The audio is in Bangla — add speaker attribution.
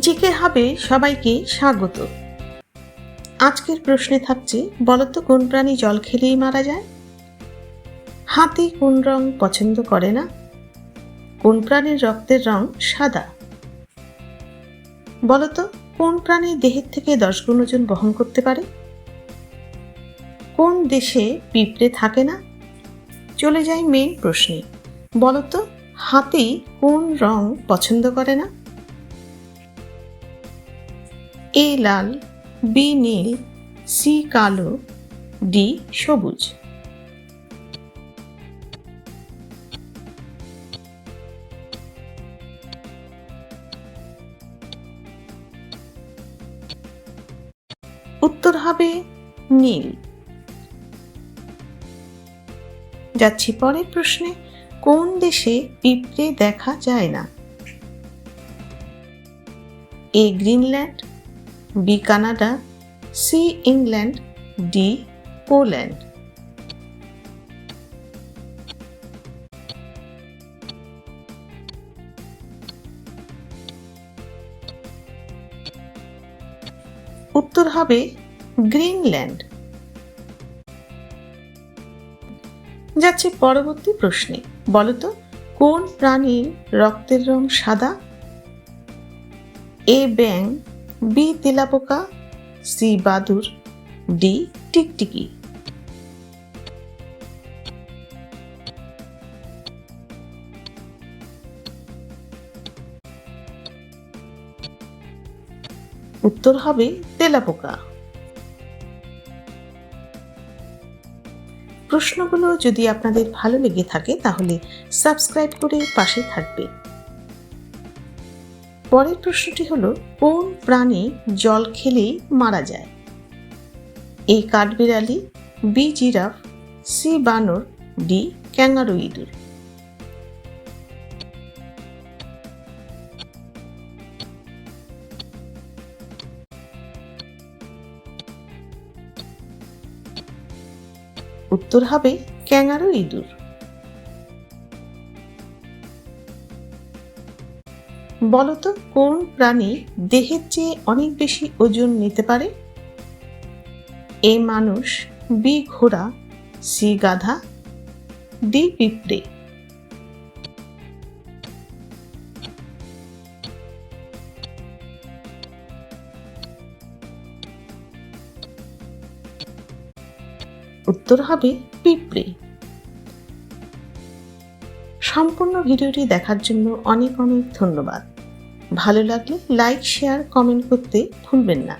Speaker 1: জিকে হবে সবাইকে স্বাগত। আজকের প্রশ্নে থাকছে, বলতো কোন প্রাণী জল খেলেই মারা যায়? হাতি কোন রং পছন্দ করে না? কোন প্রাণীর রক্তের রং সাদা? বলতো কোন প্রাণী দেহের থেকে দশ গুণ ওজন বহন করতে পারে? কোন দেশে পিঁপড়ে থাকে না? চলে যাই মেন প্রশ্নে। বলতো হাতি কোন রং পছন্দ করে না? এ লাল, বি নীল, সি কালো, ডি সবুজ। উত্তর হবে নীল। যাচ্ছি পরের প্রশ্নে, কোন দেশে পিঁপড়ে দেখা যায় না? A Greenland B Canada, C England, D Poland. উত্তর হবে গ্রিনল্যান্ড। যাচ্ছে পরবর্তী প্রশ্নে। বলতো, কোন প্রাণীর রক্তের রং সাদা? এ ব্যাং বি তেলাপোকা সি বাদুর ডি টিকটিকি। উত্তর হবে তেলাপোকা। প্রশ্নগুলো যদি আপনাদের ভালো লেগে থাকে, তাহলে সাবস্ক্রাইব করে পাশে থাকবে পরের প্রশ্নটি হলো, কোন প্রাণী জল খেলেই মারা যায়? এ কাঠবিড়ালি, বি জিরাফ, সি বানর, ডি ক্যাঙ্গারু ইঁদুর উত্তর হবে ক্যাঙ্গারু ইঁদুর বলতো, কোন প্রাণী দেহের চেয়ে অনেক বেশি ওজন নিতে পারে? এ মানুষ, বি ঘোড়া, সি গাধা, ডি পিঁপড়ে। উত্তর হবে পিঁপড়ে। সম্পূর্ণ ভিডিওটি দেখার জন্য অনেক অনেক ধন্যবাদ। ভালো লাগলে লাইক শেয়ার কমেন্ট করতে ভুলবেন না।